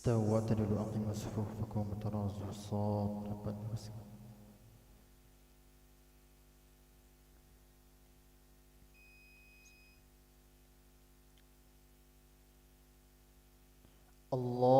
استووا واعتدلوا وأقيموا صفوفكم وتراصوا الصاد ربنا المسكين الله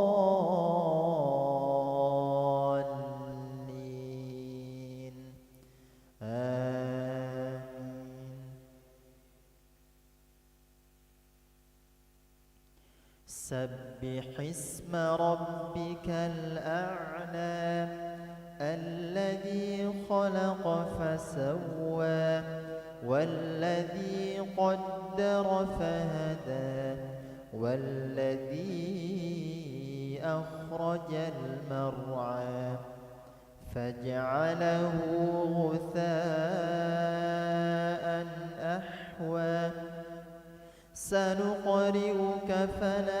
سبح اسم ربك الأعلى الذي خلق فسوى والذي قدر فهدى والذي أخرج المرعى فاجعله غثاء أحوى. سنقرئك فلا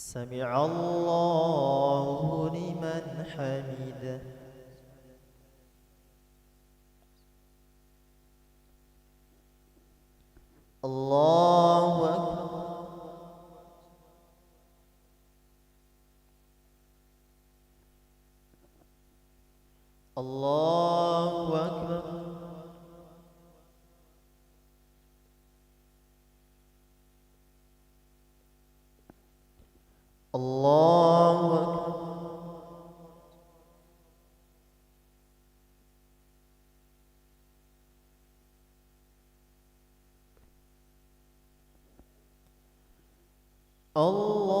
سمع الله لمن حمده. الله الله الله